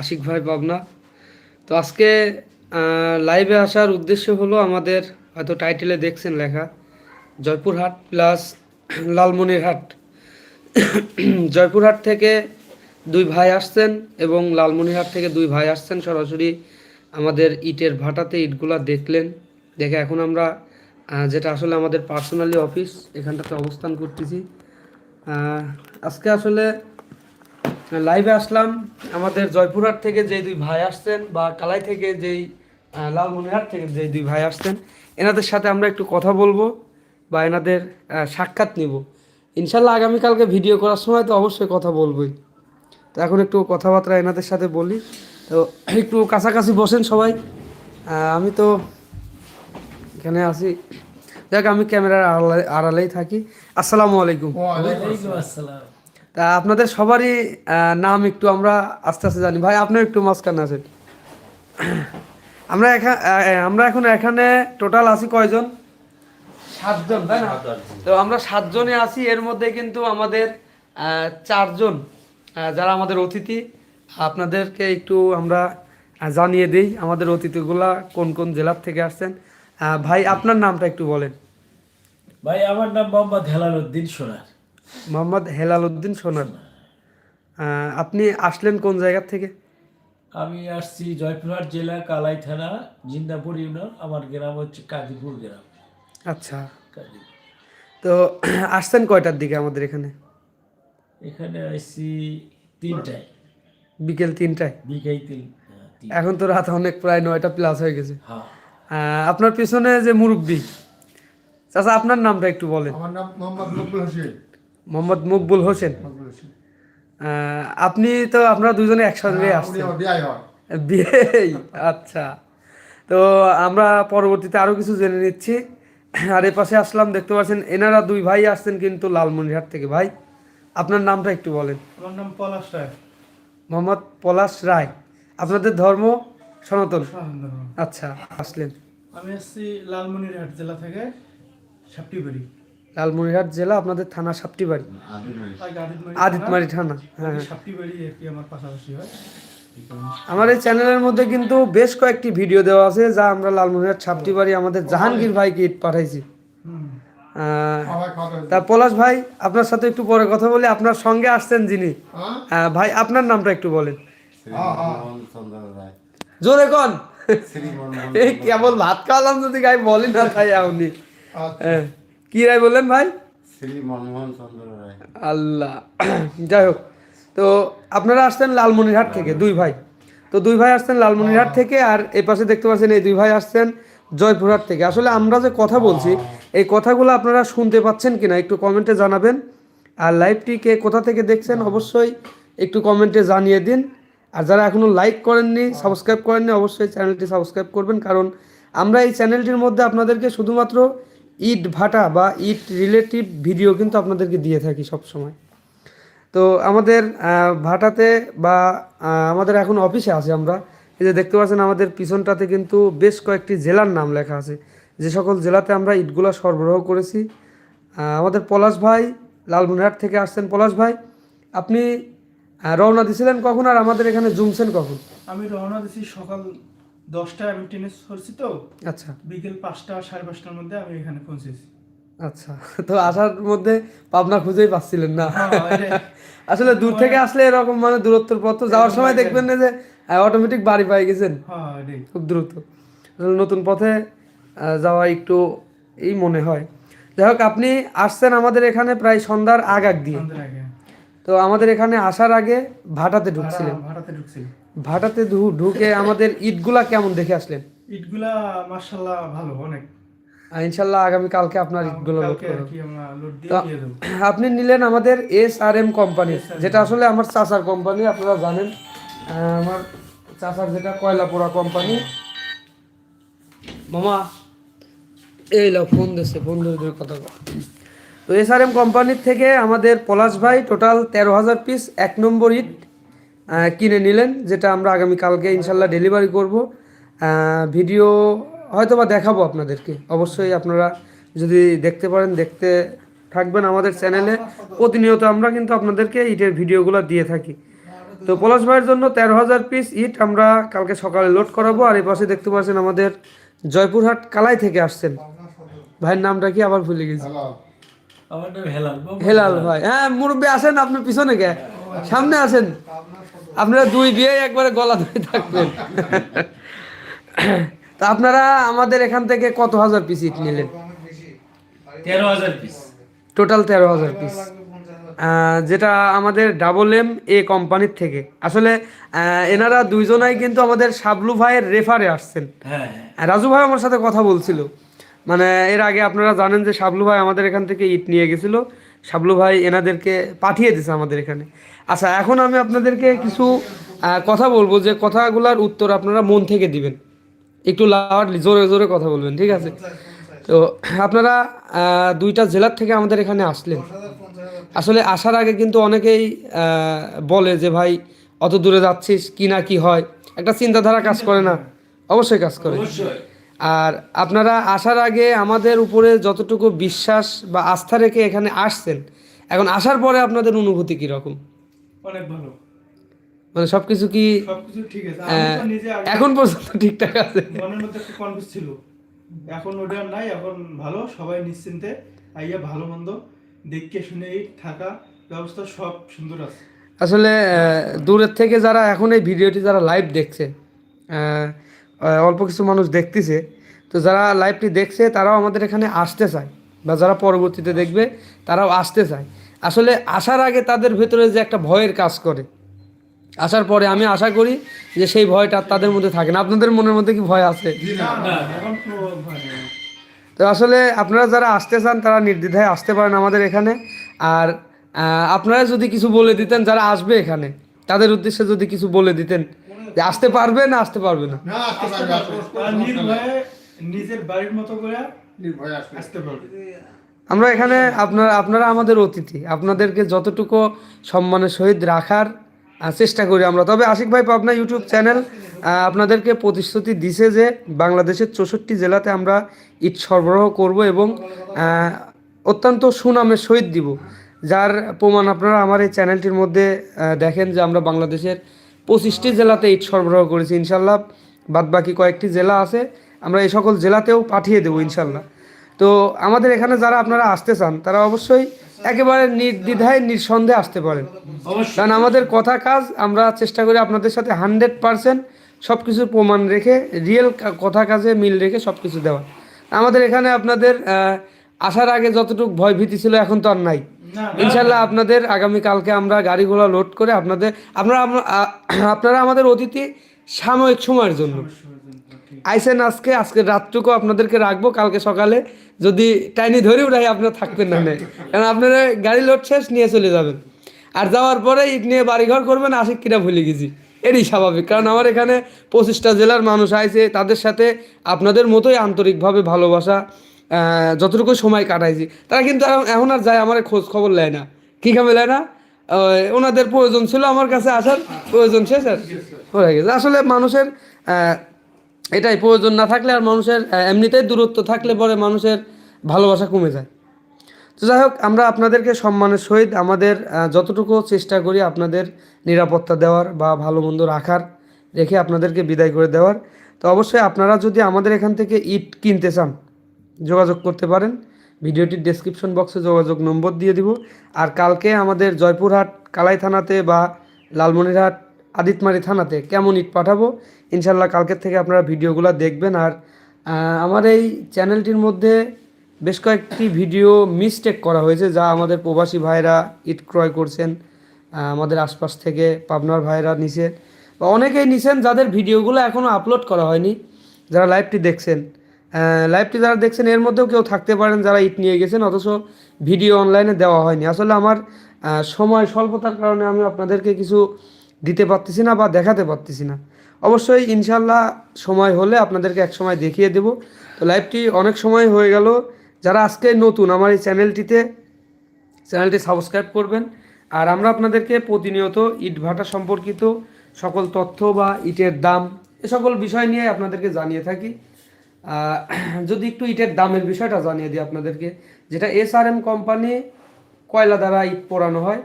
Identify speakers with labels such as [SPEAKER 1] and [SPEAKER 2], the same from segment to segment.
[SPEAKER 1] আশিক ভাই, পাবনা। তো আজকে লাইভে আসার উদ্দেশ্য হলো আমাদের হয়তো টাইটেলে দেখছেন লেখা, জয়পুরহাট প্লাস লালমনিরহাট। জয়পুরহাট থেকে দুই ভাই আসছেন এবং লালমনিরহাট থেকে দুই ভাই আসছেন। সরাসরি আমাদের ইটের ভাটাতে ইটগুলা দেখলেন। দেখে এখন আমরা যেটা আসলে আমাদের পার্সোনালি অফিস এখানটাতে অবস্থান করতেছি। আজকে আসলে লাইভে আসলাম। আমাদের জয়পুরহাট থেকে যে দুই ভাই আসছেন বা কালাই থেকে যেই আহ, লালমনিরহাট থেকে যে দুই ভাই আসছেন এনাদের সাথে আমরা একটু কথা বলব বা এনাদের সাক্ষাৎ নিব। ইনশাল্লাহ আগামীকালকে ভিডিও করার সময় তো অবশ্যই কথা বলবোই। তো এখন একটু কথাবার্তা এনাদের সাথে বলি। তো একটু কাছাকাছি বসেন সবাই। আমি তো এখানে আছি। দেখ আমি ক্যামেরার আড়ালে আড়ালেই থাকি। আসসালামু আলাইকুম। তা আপনাদের সবারই নাম একটু আমরা আস্তে আস্তে জানি। ভাই আপনিও একটু মাঝখানে আছেন আমরা এখানে আমরা এখন এখানে টোটাল আছি কয়জন? সাতজন তাই না? তো আমরা সাতজনে আছি এর মধ্যে কিন্তু আমাদের চারজন যারা আমাদের অতিথি। আপনাদেরকে একটু আমরা জানিয়ে দিই আমাদের অতিথিগুলা কোন কোন জেলার থেকে আসছেন। আহ, ভাই আপনার নামটা একটু বলেন।
[SPEAKER 2] ভাই আমার নাম মোহাম্মদ হেলাল উদ্দিন সোনার।
[SPEAKER 1] মোহাম্মদ হেলাল উদ্দিন সোনার আপনি আসলেন কোন জায়গা থেকে?
[SPEAKER 2] আমি আসছি জয়পুরহাট জেলা কালাই থানা জিন্দাপুর ইউনিয়ন আমার গ্রাম হচ্ছে কাজীপুর গ্রাম।
[SPEAKER 1] আচ্ছা। তো আসছেন কয়টার দিকে আমাদের এখানে?
[SPEAKER 2] এখানে আসছি তিনটায়।
[SPEAKER 1] বিকেল তিনটায়?
[SPEAKER 2] বিকেল তিন হ্যাঁ,
[SPEAKER 1] এখন তো রাত অনেক প্রায় নয়টা প্লাস হয়ে গেছে।
[SPEAKER 2] হ্যাঁ।
[SPEAKER 1] আপনার পিছনে যে মুরব্বী চাচা আপনার নামটা একটু বলেন।
[SPEAKER 3] আমার নাম মোহাম্মদ মকবুল হোসেন
[SPEAKER 1] মোহাম্মদ মকবুল হোসেন। আপনি তো আপনারা দুজনে একসঙ্গে
[SPEAKER 3] উনি
[SPEAKER 1] আসছেন।
[SPEAKER 3] আমার বিয়ে
[SPEAKER 1] আচ্ছা। তো আমরা পরবর্তীতে আরও কিছু জেনে নিচ্ছি। আর এ পাশে আসলাম দেখতে পাচ্ছেন এনারা দুই ভাই আসছেন কিন্তু লালমনিরহাট থেকে। ভাই আপনার নামটা একটু বলেন।
[SPEAKER 4] আমার নাম পলাশ রায়।
[SPEAKER 1] মোহাম্মদ পলাশ রায়। আপনাদের ধর্ম সনাতন?
[SPEAKER 4] সনাতন
[SPEAKER 1] আচ্ছা আসলেন।
[SPEAKER 4] আমি আসছি লালমনিরহাট জেলা থেকে সাপটিবাড়ি।
[SPEAKER 1] লালমনিরহাট জেলা আপনাদের থানা সাপটিবাড়ি।
[SPEAKER 4] আদিতমারি
[SPEAKER 1] আদিতমারি থানা হ্যাঁ হ্যাঁ।
[SPEAKER 4] আমার
[SPEAKER 1] এই চ্যানেলের মধ্যে কিন্তু বেশ কয়েকটি ভিডিও দেওয়া আছে যা আমরা লালমনিরহাট সাপটিবাড়ি আমাদের জাহাঙ্গীর ভাইকে ইট পাঠাইছি। তা পলাশ ভাই আপনার সাথে একটু পরে কথা বলি আপনার সঙ্গে আসছেন যিনি। ভাই আপনার নামটা একটু বলেন। জোরে কন। এই কেবল ভাত খাওয়ালাম যদি গাই বলি না তাই আপনি।
[SPEAKER 3] আচ্ছা।
[SPEAKER 1] হ্যাঁ। কি রায় বললেন ভাই?
[SPEAKER 5] শ্রী মনমোহন চন্দ্র রায়।
[SPEAKER 1] আল্লাহ। যাই হোক তো আপনারা আসছেন লালমনিরহাট থেকে দুই ভাই। তো দুই ভাই আসছেন লালমনিরহাট থেকে আর এই পাশে দেখতে পাচ্ছেন এই দুই ভাই আসছেন জয়পুরহাট থেকে। আসলে আমরা যে কথা বলছি এই কথাগুলো আপনারা শুনতে পাচ্ছেন কিনা একটু কমেন্টে জানাবেন। আর লাইভটি কে কোথা থেকে দেখছেন অবশ্যই একটু কমেন্টে জানিয়ে দিন। আর যারা এখনও লাইক করেননি সাবস্ক্রাইব করেননি অবশ্যই চ্যানেলটি সাবস্ক্রাইব করবেন। কারণ আমরা এই চ্যানেলটির মধ্যে আপনাদেরকে শুধুমাত্র ইট ভাটা বা ইট রিলেটিভ ভিডিও কিন্তু আপনাদেরকে দিয়ে থাকি সব সময় তো আমাদের ভাটাতে বা আমাদের এখন অফিসে আছে আমরা। এই যে দেখতে পাচ্ছেন আমাদের পিছনটাতে কিন্তু বেশ কয়েকটি জেলার নাম লেখা আছে। যে সকল জেলাতে আমরা ইটগুলা সরবরাহ করেছি। আমাদের পলাশ ভাই লালমনিরহাট থেকে আসছেন। পলাশ ভাই, আপনি রওনা দিছিলেন কখন আর আমাদের এখানে জুমছেন কখন?
[SPEAKER 4] আমি রওনা দিছি সকাল দশটায় আমি ট্রেনে চলছি তো।
[SPEAKER 1] আচ্ছা।
[SPEAKER 4] বিকেল পাঁচটা সাড়ে পাঁচটার মধ্যে আমি এখানে পৌঁছেছি।
[SPEAKER 1] আচ্ছা তো আসার মধ্যে পাবনা খুঁজেই পাচ্ছিলেন না।
[SPEAKER 4] হ্যাঁ,
[SPEAKER 1] আসলে দূর থেকে আসলে এরকম মানে দূরত্বের পথ তো যাওয়ার সময় দেখবেন না যে অটোমেটিক বাড়ি পাই গেছেন।
[SPEAKER 4] হ্যাঁ
[SPEAKER 1] খুব দ্রুত। আসলে নতুন পথে যাওয়া একটু এই মনে হয়। যাই হোক আপনি আসছেন আমাদের এখানে প্রায় সন্ধ্যার আগ আগ দিয়ে। তো আমাদের এখানে আসার আগে ভাটাতে ঢুকছিলেন।
[SPEAKER 4] ভাড়া- ভাড়াতে ঢুকছি
[SPEAKER 1] ভাটাতে ঢুকে আমাদের ইটগুলা কেমন দেখে আসলেন?
[SPEAKER 4] ইটগুলা মার্শাল্লাহ ভালো অনেক।
[SPEAKER 1] ইনশাল্লাহ আগামী কালকে আপনার ইটগুলো লোড করব আপনি নিলেন আমাদের এস আর এম কোম্পানি যেটা আসলে আমার চাচার কোম্পানি আপনারা জানেন। আমার চাচার যেটা কয়লা পোড়া কোম্পানি মামা এই লো ফোন দিচ্ছে ফোন ধরে কথা বল। তো এস আর এম কোম্পানির থেকে আমাদের পলাশ ভাই টোটাল তেরো হাজার পিস এক নম্বর ইট কিনে নিলেন যেটা আমরা আগামী কালকে ইনশাল্লাহ ডেলিভারি করব। ভিডিও হয়তো বা দেখাবো আপনাদেরকে। অবশ্যই আপনারা যদি দেখতে পারেন দেখতে থাকবেন আমাদের চ্যানেলে প্রতিনিয়ত আমরা কিন্তু আপনাদেরকে ইটের ভিডিওগুলো দিয়ে থাকি। তো পলাশ ভাইয়ের জন্য তেরো হাজার পিস ইট আমরা কালকে সকালে লোড করাবো। আর এই পাশে দেখতে পাচ্ছেন আমাদের জয়পুরহাট কালাই থেকে আসছেন। ভাইয়ের নামটা কি আবার ভুলে গেছি?
[SPEAKER 3] হ্যালো
[SPEAKER 2] আমার নাম হেলাল।
[SPEAKER 1] হেলাল ভাই। হ্যাঁ মুরব্বী আসেন আপনার পিছনে কে সামনে আসেন। আপনারা দুই বিয়ে একবারে গলা ধরে থাকবেন। তা আপনারা আমাদের এখান থেকে কত হাজার পিস ইট নিলেন?
[SPEAKER 2] তেরো হাজার পিস
[SPEAKER 1] টোটাল তেরো হাজার পিস যেটা আমাদের ডাবল এম এ কোম্পানির থেকে। আসলে এনারা দুইজনাই কিন্তু আমাদের শাবলু ভাইয়ের রেফারে আসছেন।
[SPEAKER 2] হ্যাঁ হ্যাঁ।
[SPEAKER 1] রাজু ভাই আমার সাথে কথা বলছিল। মানে এর আগে আপনারা জানেন যে শাবলু ভাই আমাদের এখান থেকে ইট নিয়ে গেছিল। শাবলু ভাই এনাদেরকে পাঠিয়ে দিয়েছে আমাদের এখানে। আচ্ছা এখন আমি আপনাদেরকে কিছু কথা বলব যে কথাগুলোর উত্তর আপনারা মন থেকে দিবেন। একটু লাউডলি জোরে জোরে কথা বলবেন, ঠিক আছে? তো আপনারা দুইটা জেলার থেকে আমাদের এখানে আসলেন। আসলে আসার আগে কিন্তু অনেকেই বলে যে, ভাই, অত দূরে যাচ্ছিস, কি না কি হয়? একটা চিন্তাধারা কাজ করে না। অবশ্যই কাজ করে। আর আপনারা আসার আগে আমাদের উপরে যতটুকু বিশ্বাস বা আস্থা রেখে এখানে আসছেন এখন আসার পরে আপনাদের অনুভূতি কীরকম?
[SPEAKER 4] অনেক ভালো।
[SPEAKER 1] মানে সব কিছু কি
[SPEAKER 4] সবকিছু ঠিক আছে।
[SPEAKER 1] এখন পর্যন্ত ঠিকঠাক আছে?
[SPEAKER 4] মনের মধ্যে একটা কনফিউজ ছিল। এখন ওটা নাই এখন ভালো সবাই নিশ্চিন্তে। আইয়া ভালো মন্দ দেখে শুনে থাকা ব্যবস্থা সব সুন্দর আছে।
[SPEAKER 1] আসলে দূরের থেকে যারা এখন এই ভিডিওটি যারা লাইভ দেখছে অল্প কিছু মানুষ দেখতেছে। তো যারা লাইভটি দেখছে, তারাও আমাদের এখানে আসতে চায়। বা যারা পরবর্তীতে দেখবে, তারাও আসতে চায়। আসলে আসার আগে তাদের ভেতরে যে একটা ভয়ের কাজ করে। আসার পরে আমি আশা করি যে সেই ভয়টা তাদের মধ্যে থাকে না। আপনাদের মনের মধ্যে কি ভয় আছে। তো আসলে আপনারা যারা আসতে চান, তারা নির্দ্বিধায় আসতে পারেন আমাদের এখানে। আর আপনারা যদি কিছু বলে দিতেন, যারা আসবে এখানে, তাদের উদ্দেশ্যে যদি কিছু বলে দিতেন আসতে পারবে না আসতে পারবে না।
[SPEAKER 3] না আসতে
[SPEAKER 4] আসতে
[SPEAKER 3] পারবে।
[SPEAKER 4] পারবে। আর নির্ভয়ে নিজের বাড়ির মতো করে আসতে পারবে।
[SPEAKER 1] আমরা এখানে আপনারা আপনারা আমাদের অতিথি। আপনাদেরকে যতটুকু সম্মানের সহিত রাখার চেষ্টা করি আমরা। তবে আশিক ভাই পাবনা ইউটিউব চ্যানেল আপনাদেরকে প্রতিশ্রুতি দিছে যে বাংলাদেশের চৌষট্টি জেলাতে আমরা ইট সরবরাহ করব এবং অত্যন্ত সুনামের সহিত দিব। যার প্রমাণ আপনারা আমার এই চ্যানেলটির মধ্যে দেখেন যে আমরা বাংলাদেশের পঁচিশটি জেলাতে ইট সরবরাহ করেছি ইনশাল্লাহ। বাদ বাকি কয়েকটি জেলা আছে আমরা এই সকল জেলাতেও পাঠিয়ে দেবো ইনশাল্লাহ। তো আমাদের এখানে যারা আপনারা আসতে চান তারা অবশ্যই একেবারে নির্দ্বিধায় নিঃসন্দেহে আসতে পারেন। কারণ আমাদের কথা কাজ আমরা চেষ্টা করি আপনাদের সাথে হান্ড্রেড পারসেন্ট সব কিছুর প্রমাণ রেখে রিয়েল কথা কাজে মিল রেখে সব কিছু দেওয়া। আমাদের এখানে আপনাদের আসার আগে যতটুকু ভয় ভীতি ছিল এখন তো আর নাই। ইনশাল্লাহ আপনাদের আগামী কালকে আমরা গাড়িগুলো লোড করে আপনাদের আপনারা আপনারা আমাদের অতিথি সাময়িক সময়ের জন্য। আইসেন আজকে আজকে রাতটুকু আপনাদেরকে রাখব কালকে সকালে যদি টাইনি ধরে উঠাই আপনারা থাকবেন না। কারণ আপনারা গাড়ি লোড শেষ নিয়ে চলে যাবেন। আর যাওয়ার পরে ইট নিয়ে বাড়িঘর করবেন আশিক কিনা ভুলে গেছি। এরই স্বাভাবিক কারণ আমার এখানে পঁচিশটা জেলার মানুষ আইছে তাদের সাথে আপনাদের মতোই আন্তরিকভাবে ভালোবাসা। যতটুকু সময় কাটাইছি, তারা কিন্তু এখন- আর যায়, আমার খোঁজ খবর নেয় না। কি খাবে নেয় না? ওনাদের প্রয়োজন ছিল আমার কাছে আসার, প্রয়োজন শেষ আর হয়ে গেছে। আসলে মানুষের এটাই প্রয়োজন না থাকলে আর মানুষের এমনিতেই দূরত্ব থাকলে পরে মানুষের ভালোবাসা কমে যায়। তো যাই হোক, আমরা আপনাদেরকে সম্মানের সহিত আমাদের যতটুকু চেষ্টা করি আপনাদের নিরাপত্তা দেওয়ার বা ভালো মন্দ রাখার, রেখে আপনাদেরকে বিদায় করে দেওয়ার। তো অবশ্যই আপনারা যদি আমাদের এখান থেকে ইট কিনতে চান যোগাযোগ করতে পারেন। ভিডিওটির ডেসক্রিপশন বক্সে যোগাযোগ নম্বর দিয়ে দিব। আর কালকে আমাদের জয়পুরহাট, কালাই থানাতে বা লালমনিরহাট, আদিতমারি থানাতে কেমন ইট পাঠাবো ইনশাল্লাহ কালকের থেকে আপনারা ভিডিওগুলো দেখবেন। আর আমার এই চ্যানেলটির মধ্যে বেশ কয়েকটি ভিডিও মিসটেক করা হয়েছে, যা আমাদের প্রবাসী ভাইরা ইট ক্রয় করছেন আমাদের আশপাশ থেকে পাবনার ভাইরা নিছেন। বা অনেকেই নিছেন যাদের ভিডিওগুলো এখনও আপলোড করা হয়নি, যারা লাইভটি দেখছেন। লাইভটি যারা দেখছেন, এর মধ্যেও কেউ থাকতে পারেন যারা ইট নিয়ে গেছেন, অথচ ভিডিও অনলাইনে দেওয়া হয়নি। আসলে আমার সময় স্বল্পতার কারণে আমি আপনাদেরকে কিছু দিতে পারতেছি না বা দেখাতে পারতেছি না। অবশ্যই ইনশাল্লাহ সময় হলে আপনাদেরকে এক সময় দেখিয়ে দেব। তো লাইভটি অনেক সময় হয়ে গেল। যারা আজকে নতুন, আমার এই চ্যানেলটিতে চ্যানেলটি সাবস্ক্রাইব করবেন। আর আমরা আপনাদেরকে প্রতিনিয়ত ইট ভাটা সম্পর্কিত সকল তথ্য বা ইটের দাম, এ সকল বিষয় নিয়ে আপনাদেরকে জানিয়ে থাকি। যদি একটু ইটের দামের বিষয়টা জানিয়ে দিই আপনাদেরকে, যেটা এস আর এম কোম্পানি কয়লা দ্বারা ইট পোড়ানো হয়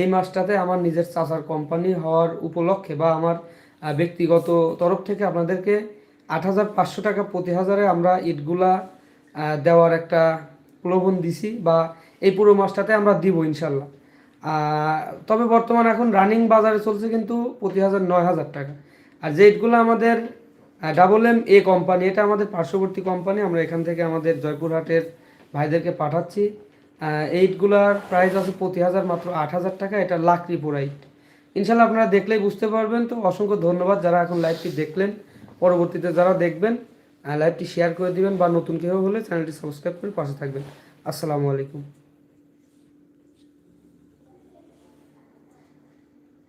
[SPEAKER 1] এই মাসটাতে আমার নিজের চাচার কোম্পানি হওয়ার উপলক্ষে বা আমার ব্যক্তিগত তরফ থেকে আপনাদেরকে আট হাজার পাঁচশো টাকা প্রতি হাজারে আমরা ইটগুলা দেওয়ার একটা প্রলোভন দিছি বা এই পুরো মাসটাতে আমরা দিব ইনশাল্লাহ। তবে বর্তমান এখন রানিং বাজারে চলছে কিন্তু প্রতি হাজার নয় হাজার টাকা। আর যে ইটগুলো আমাদের ডাবল এম এ কোম্পানি এটা আমাদের পার্শ্ববর্তী কোম্পানি আমরা এখান থেকে আমাদের জয়পুরহাটের ভাইদেরকে পাঠাচ্ছি। আহ, এই ইটগুলার প্রাইস আছে প্রতি হাজার মাত্র আট হাজার টাকা এটা লাকড়ি পোড়া ইট ইনশাল্লাহ আপনারা দেখলেই বুঝতে পারবেন তো অসংখ্য ধন্যবাদ যারা এখন লাইভটি দেখলেন। পরবর্তীতে যারা দেখবেন লাইভটি শেয়ার করে দিবেন বা নতুন কেউ হলে চ্যানেলটি সাবস্ক্রাইব করে পাশে থাকবেন। আসসালামু আলাইকুম।